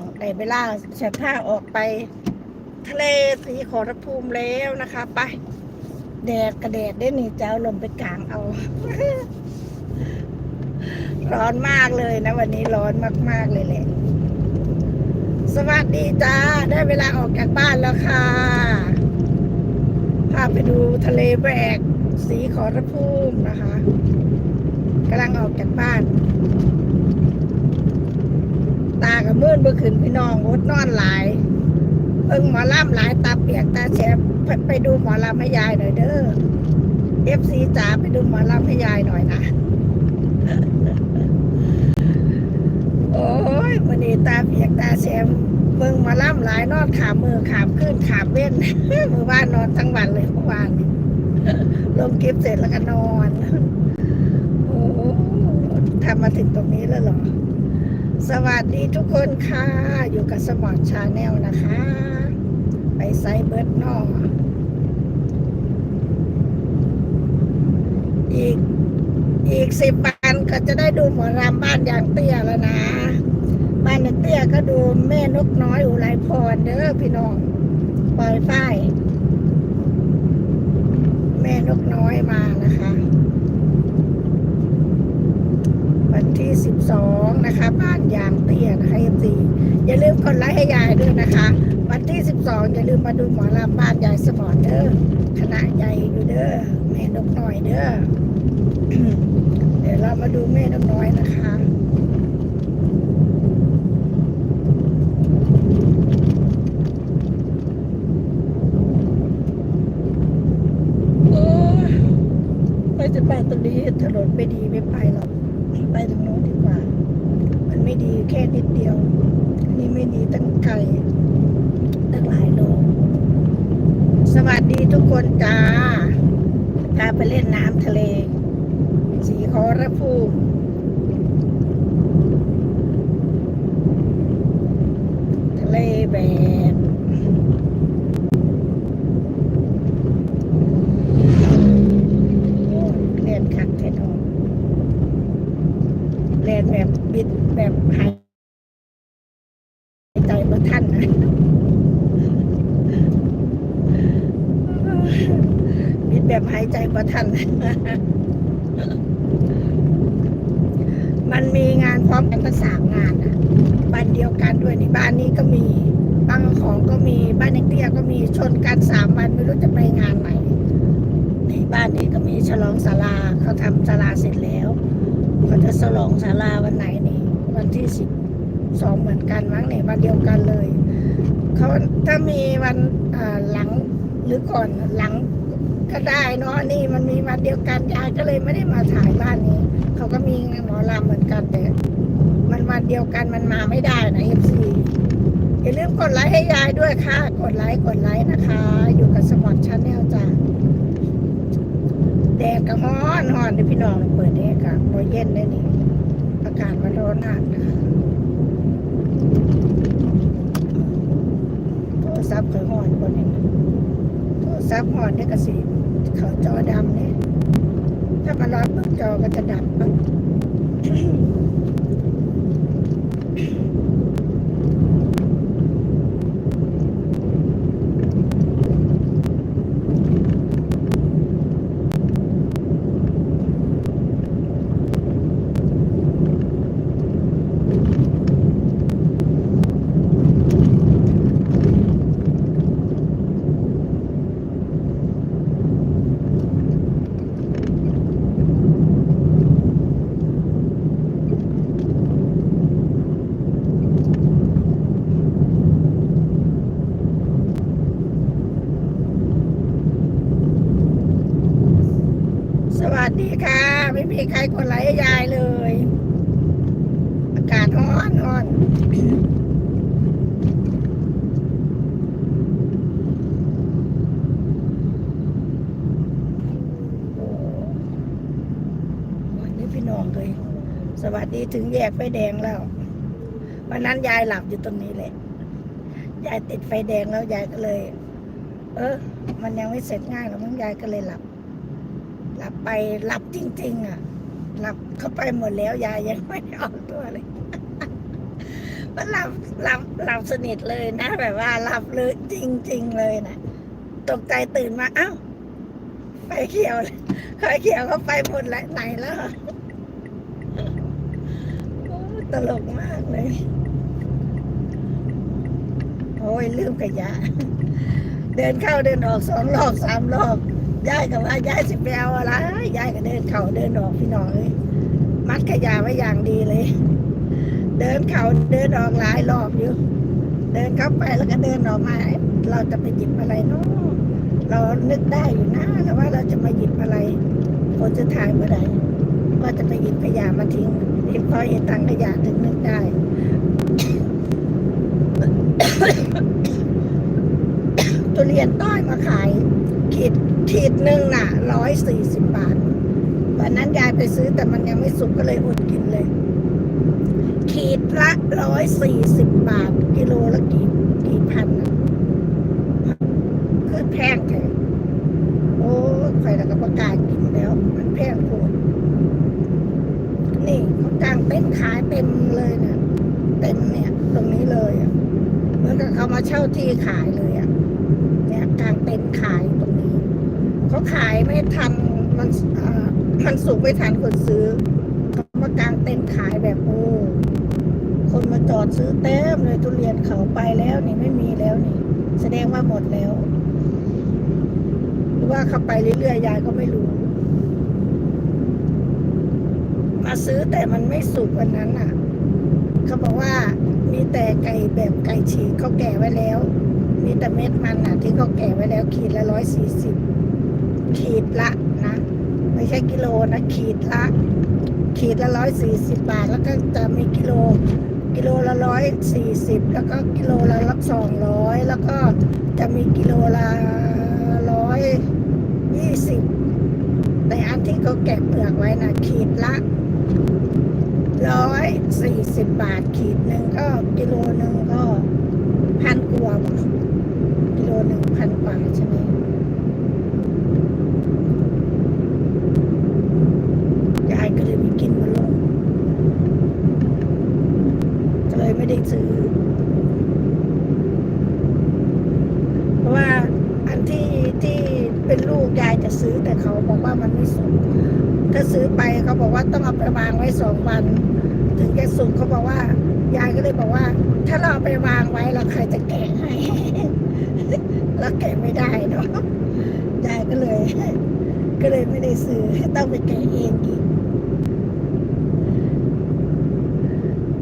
องได้เวลาเสียท่าออกไป ทะเลสีขอรภูมิแล้วนะคะ ไปแดดกระแดดได้หนีเจ้าลมไปกลางเอา ร้อนมากเลยนะ วันนี้ร้อนมาก ๆ เลยแหละ สวัสดีจ้า ได้เวลาออกจากบ้านแล้วค่ะพาไปดูทะเลแบกสีขอรภูมินะคะกำลังออกจากบ้าน กับมืดเมื่อคืนพี่น้องอดนอนหลายเอิงหมอลำหลายตาเปียกตาแฉบไปดูหมอลำให้ยายหน่อยเด้อเอฟซีจ๋าไปดูหมอลำให้ยายหน่อยนะโอ้ยวันนี้ตาเปียกตาแฉบเบิ่งหมอลำหลายนอนขามือขามขึ้นขามเว้นเมื่อวานนอนทั้งวันเลยเมื่อวานลงคลิปเสร็จแล้วก็นอนโอ้ทำมาถึงตรงนี้แล้วเหรอ สวัสดีทุกคนค่ะ อยู่กับสมอร์ชาแนลนะคะ ไปไซเบิร์ดนอกอีกอีกสิบวันก็จะได้ดูหมอรำบ้านยางเตี้ยแล้วนะ บ้านยางเตี้ยก็ดูแม่นกน้อยอุไรพรเด้อพี่น้องปล่อยฝ้ายแม่นกน้อยมานะคะ วันที่สิบสองนะคะ บ้านยางเตี้ยนะคะเอฟซีอย่าลืมกดไลค์ให้ยายด้วยนะคะ วันที่สิบสองอย่าลืมมาดูหมอลำบ้านยายสมอนเด้อคณะใหญ่อยู่เด้อแม่นกน้อยเด้อเดี๋ยวเรามาดูแม่นกน้อยนะคะ โอ้ยไม่จะไปตรงนี้ถนนไม่ดีไม่ไปหรอก ไปตรงโน้นดีกว่า มันไม่ดีแค่นิดเดียว อันนี้ไม่ดีตั้งไกลตั้งหลายโล สวัสดีทุกคนจ้า พาไปเล่นน้ำทะเล สีขอระพูมิทะเลแบบโอ้ยเล่นคักแท้ดอก เรียนแบบบิดแบบหายใจมาท่านนะบิดแบบหายใจมาท่าน มันมีงานพร้อมกันทั้งสามงานอะบ้านเดียวกันด้วยในบ้านนี้ก็ มีบางของก็มีบ้านเอกเตี้ยก็มีชนกันสามวันไม่รู้จะไปงานไหนในบ้านนี้ก็มีฉลองศาลาเขาทำศาลาเสร็จแล้วเขาจะฉลองศาลาวันไหนนี่ วันที่สิบสองเหมือนกันมั้งเนี่ยวันเดียวกันเลยเขาถ้ามีวันอ่าหลังหรือก่อนหลังก็ได้เนาะนี่มันมีวันเดียวกันยายก็เลยไม่ได้มาถ่ายบ้านนี้เขาก็มีหมอลำเหมือนกันแต่มันวันเดียวกันมันมาไม่ได้นะเอฟซี อย่าลืมกดไลค์ให้ยายด้วยค่ะ กดไลค์กดไลค์นะคะ อยู่กับสมอร์ชาแนลจ้าแดดก็ฮ้อนฮ้อนเดี๋ยวพี่น้องเปิดแอร์กันพอเย็นได้นี่อากาศมันร้อนมากนะคะโทรศัพท์เคยฮ้อนคนนี้โทรศัพท์ฮ้อนเนี่ยก็สิเขาจอดำเนี่ยถ้ามันร้อนปุ๊บจอก็จะดำปั๊บ สวัสดีค่ะ ไม่มีใครกดไลค์ยายเลย อากาศร้อนร้อนวันนี้พี่น้องเลย สวัสดีถึงแยกไฟแดงแล้ว วันนั้นยายหลับอยู่ตรงนี้แหละ ยายติดไฟแดงแล้วยายก็เลย เออ มันยังไม่เสร็จง่ายหรอกมั้งยายก็เลยหลับ หลับไปหลับจริง ๆ อะ หลับเข้าไปหมดแล้วยายยังไม่ออกตัวเลยมันหลับหลับหลับสนิทเลยนะแบบว่าหลับเลยจริง ๆ เลยนะตกใจตื่นมาอ้าวไฟเขียวเลยไฟเขียวก็ไปหมดแล้วไหนแล้วตลกมากเลย โอ้ยลืมขยะ เดินเข้าเดินออกสองรอบสามรอบ ยายกับว่ายายสิไปเอาอะไรยายก็เดินเข้าเดินออกพี่น้องเอ้ยมัดขยะไว้อย่างดีเลย เดินเข้าเดินออกหลายรอบอยู่ เดินเข้าไปแล้วก็เดินออกมา เราจะไปหยิบอะไรเนาะเรานึกได้อยู่นะแต่ว่าเราจะมาหยิบอะไรคนจะถ่ายเมื่อไหร่ว่าจะไปหยิบขยะมาทิ้งนี่พอเห็นตังขยะถึงนึกได้ทุเรียนต้อยมาขาย ขีดขีดหนึ่งน่ะร้อยสี่สิบบาทวันนั้นยายไปซื้อแต่มันยังไม่สุกก็เลยอดกินเลย ขีดละร้อยสี่สิบบาท กิโลละกี่กี่พันนะคือแพงแท้โอ้ใครแล้วก็ประกาศกินแล้ว มันแพงโคตรนี่เขาจ้างเต็นขายเต็มเลยนะเต็มเนี่ย ตรงนี้เลยเหมือนกับเขามาเช่าที่ขายเลยอะเนี่ยกลางเต็นขาย เขาขายไม่ทันมันอ่อมันสุกไม่ทันคนซื้อมากางเต็นท์ขายแบบโอ้คนมาจอดซื้อเต็มเลยทุเรียนเขาไปแล้วนี่ไม่มีแล้วนี่ แสดงว่าหมดแล้ว หรือว่าเขาไปเรื่อยๆยายก็ไม่รู้ มาซื้อแต่มันไม่สุกวันนั้นอะ เขาบอกว่ามีแต่ไก่แบบไก่ฉีกเขาแก่ไว้แล้ว มีแต่เม็ดมันอะ ที่เขาแก่ไว้แล้วขีดละร้อยสี่สิบ ขีดละนะ ไม่ใช่กิโลนะ ขีดละ ขีดละร้อยสี่สิบบาท แล้วก็จะมีกิโล กิโลละร้อยสี่สิบแล้วก็กิโลละสองร้อยแล้วก็จะมีกิโลละร้อยยี่สิบแต่อันที่เขาแกะเปลือกไว้นะขีดละร้อยสี่สิบบาทขีดหนึ่งก็กิโลหนึ่งก็พันกว่ากิโลหนึ่งพันกว่าใช่ไหมยายก็เลยไม่กินมาลง ก็เลยไม่ได้ซื้อ เพราะว่าอันที่ที่เป็นลูกยายจะซื้อแต่เขาบอก ว่ามันไม่สุกถ้าซื้อไปเขาบอกว่าต้องเอาไปวางไว้สองวัน ถึงจะสุกเขาบอกว่ายายก็เลยบอกว่า ถ้าเราไปวางไว้แล้วใครจะแกะให้แล้วแกะไม่ได้เนาะยายก็เลย ก็เลยไม่ได้ซื้อต้องไปแกะเองอีก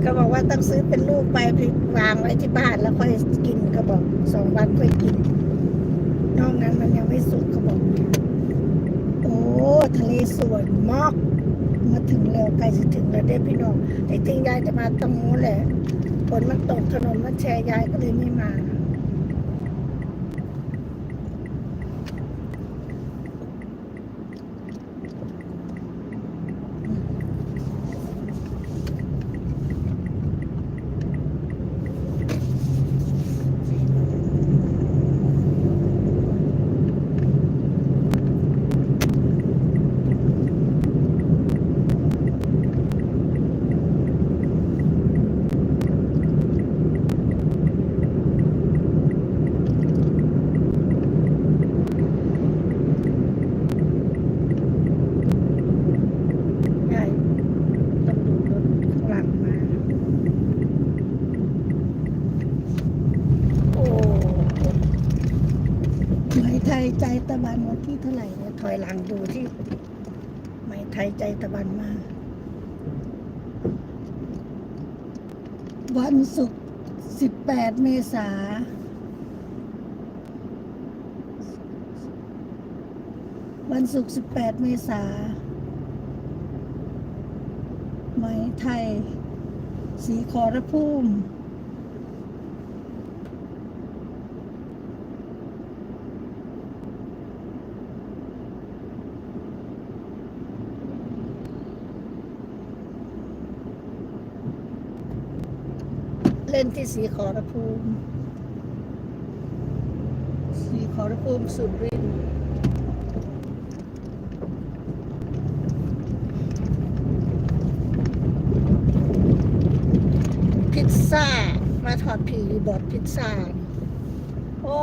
เขาบอกว่าต้องซื้อเป็นลูกไปไปวางไว้ที่บ้านแล้วค่อยกินเขาบอกสองวันค่อยกิน นอกนั้นมันยังไม่สุกเขาบอก ทะเลสวยมาก มาถึงแล้วใกล้จะถึงแล้วได้พี่น้องที่จริงยายจะมาตรงนู้นแหละฝนมันตกถนนมันแชร์ยายก็เลยไม่มา ใช่ต้องดูรถข้างหลังมา โอ้ไหมไทยใจตะบันวันที่เท่าไหร่เนี่ยถ อยหลังดูที่ไหมไทยใจตะบันมา วันศุกร์สิบแปดเมษาวันศุกร์สิบแปดเมษาไหมไทย สีขอรภูมิ นที่สีขอรภูมิ สีขอรภูมิสุรินทร์พิซซ่า มาถอดผีบอดพิซซ่า โอ้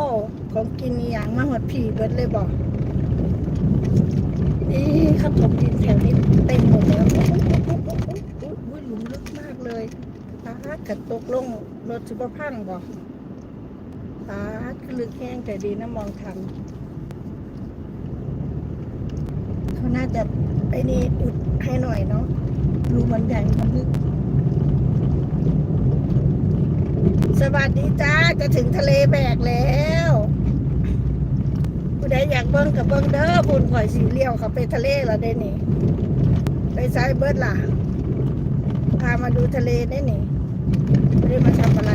ของกินอย่างมาหอดผีเบิดเลยบอกนี่เขาถมดินแถวนี้เต็มหมดแล้วโอ้โหอุ้ยหลุมลึกมากเลย ปาดกัดตกลงรถสุปพังบอกปาดคือลึกแห้งแต่ดีนะมองทันเขาน่าจะไปนี่อุดให้หน่อยเนาะรูมันใหญ่มันลึก สวัสดีจ้า จะถึงทะเลแบกแล้วผู้ใดอยากเบิ้งกับเบิ้งเด้อบุญข่อยสีเลี้ยวเขาไปทะเลแล้วเด้นี่ ไปซ้ายเบิร์ดล่ะ พามาดูทะเลได้นี่ ไม่ได้มาทำอะไร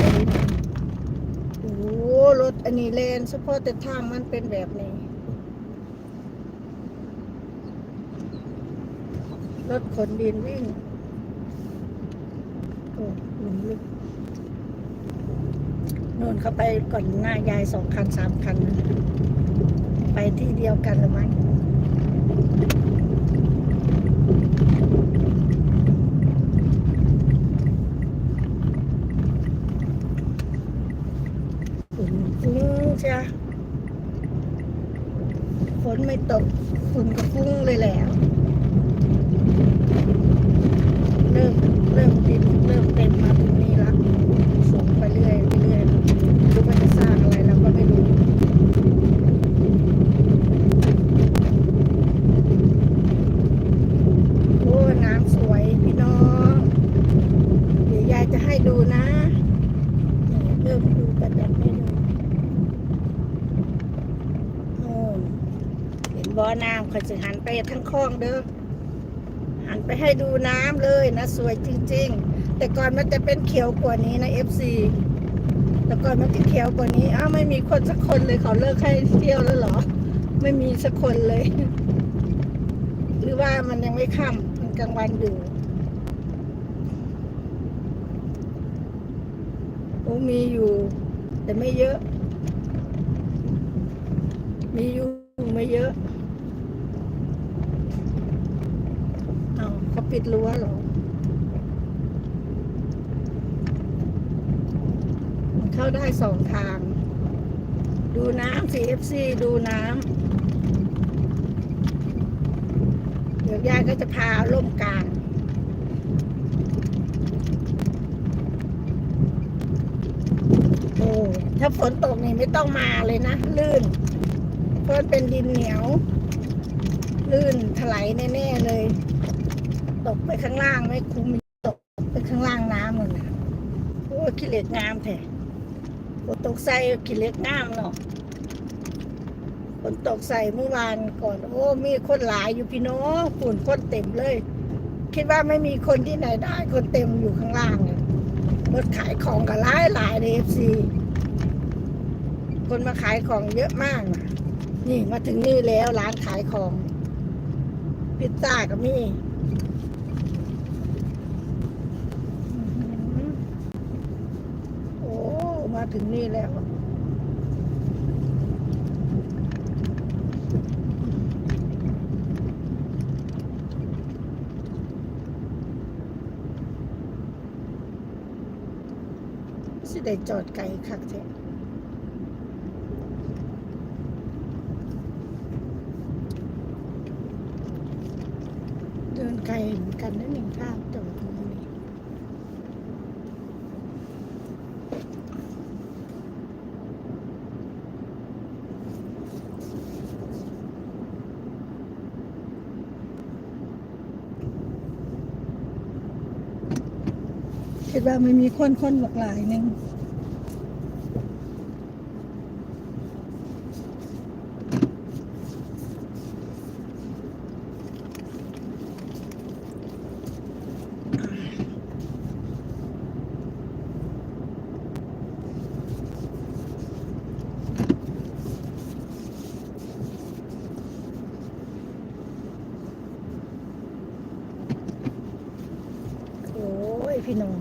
โอ้โหรถอันนี้เลนเฉพาะแต่ทางมันเป็นแบบนี้ รถขนดินวิ่งโอ้หลุมลึกนู่นเขาไปก่อนหน้ายายสองคันสามคัน ไปที่เดียวกันหรือไมั้งฝุ่นฟุ้งใช่ไหมฝนไม่ ตกฝุ่นก็ฟุ้งเลยแหละเริ่มเริ่มดินเริ่มเต็มมาตรงนี้ละส่งไปเรื่อยเรื่อยไม่รู้ว่าจะสร้างอะไรเราก็ไม่รู้ โอ้น้ำสวยพี่น้อง เดี๋ยวยายจะให้ดูนะนี่เริ่มดูกันแบบไม่ดูโน่นเห็นบ่อน้ำเขาจะหันไปทั้ง คลองเด้อหันไปให้ดูน้ำเลยนะ สวยจริง ๆ แต่ก่อนมันจะเป็นเขียวกว่านี้นะ FC แต่ก่อนมันจะเขียวกว่านี้ อ้าวไม่มีคนสักคนเลยเขาเลิกให้เที่ยวแล้วเหรอ ไม่มีสักคนเลย หรือว่ามันยังไม่ค่ำมันกลางวันอยู่โอ้มีอยู่ แต่ไม่เยอะ มีอยู่ไม่เยอะ เขาปิดรั้วหรอเข้าได้สองทาง ดูน้ำ CFC ดูน้ำ เดี๋ยวยายก็จะพาล่มกลางโอ้ถ้าฝนตกนี่ไม่ต้องมาเลยนะ ลื่น เพราะเป็นดินเหนียว ลื่นถลายแน่ ๆ เลย ตกไปข้างล่างไม่คุ้มตกไปข้างล่างน้ำเลยนะโอ้ขี้เหล็กงามแท้ฝนตกใส่ขี้เหล็กงามเนาะฝนตกใส่เมื่อวานก่อน โอ้มีคนหลายอยู่พี่น้องฝุ่นคนเต็มเลย คิดว่าไม่มีคนที่ไหนได้คนเต็มอยู่ข้างล่างเนี่ยรถขายของก็หลายหลายในเอฟซีคนมาขายของเยอะมากนะนี่มาถึงนี่แล้วร้านขายของ พิซซ่าก็มีอื้อหือโอ้ มา ถึงนี่แล้วสิได้จอดไกลคักแท้เดินไกลเหมือนกันนะหนึ่งข้างจอดตรงนี้ คิดว่าไม่มีคนคนหลากหลายหนึ่ง โอ้ย พี่น้อง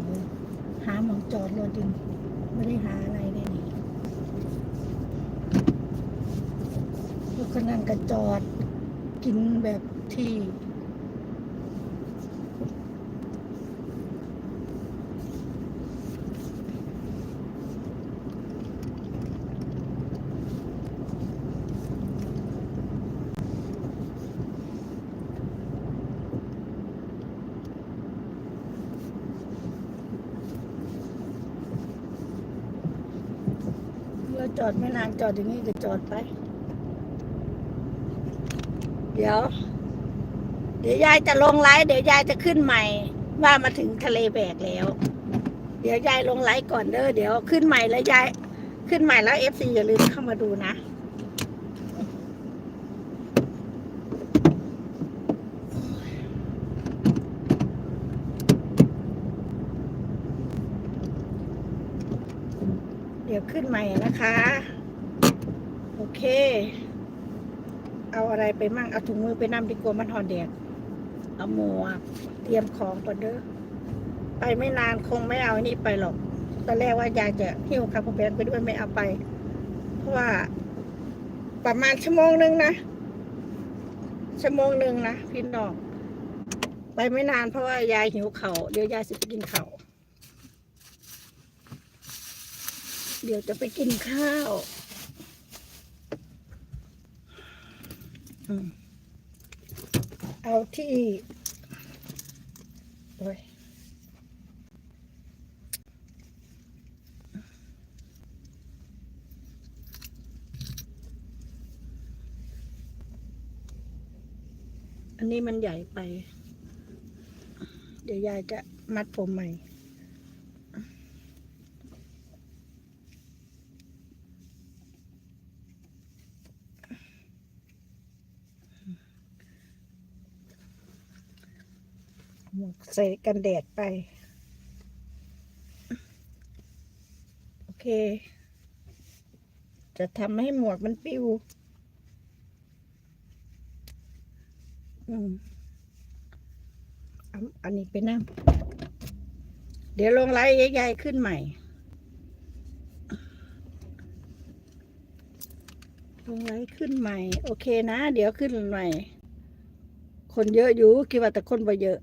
หาหมองจอดรถดิไม่ได้หาอะไรเลยนี่รถคนนั้นก็จอด กินแบบที่ พ จอดไม่นานจอดอย่างนี้ก็จอดไป เดี๋ยว เดี๋ยวยายจะลงไลฟ์เดี๋ยวยายจะขึ้นใหม่ ว่ามาถึงทะเลแบกแล้ว เดี๋ยวยายลงไลฟ์ก่อนเด้อเดี๋ยวขึ้นใหม่แล้วยายขึ้นใหม่แล้วเอฟซีอย่าลืมเข้ามาดูนะ เดี๋ยว ขึ้นใหม่นะคะ โอเค เอาอะไรไปมั่ง เอาถุงมือไปนำดีกว่ามันหอนแดด เอาหมวก เตรียมของก่อนเด้อ ไปไม่นานคงไม่เอานนี้ไปหรอก ตอนแรกว่ายายจะหิ้วคาร์บอนแบนไปด้วยไม่เอาไป เพราะว่า ประมาณชั่วโมงหนึ่งนะ ชั่วโมงหนึ่งนะพี่น้อง ไปไม่นานเพราะว่ายายหิวเขา่าเดี๋ยวยายจะไปกินเขา่าว เดี๋ยวจะไปกินข้าวอืมเอาที่โอ้ยอันนี้มันใหญ่ไป เดี๋ยวยายจะมัดผมใหม่ หมวกใส่กันแดดไป โอเค จะทำให้หมวกมันปิว อืมอาอันนี้ไปนั่งเดี๋ยวลงไลฟ์ใหญ่ๆขึ้นใหม่ ลงไลฟ์ขึ้นใหม่ โอเคนะ เดี๋ยวขึ้นใหม่ คนเยอะอยู่คิดว่าแต่คนบ่เยอะ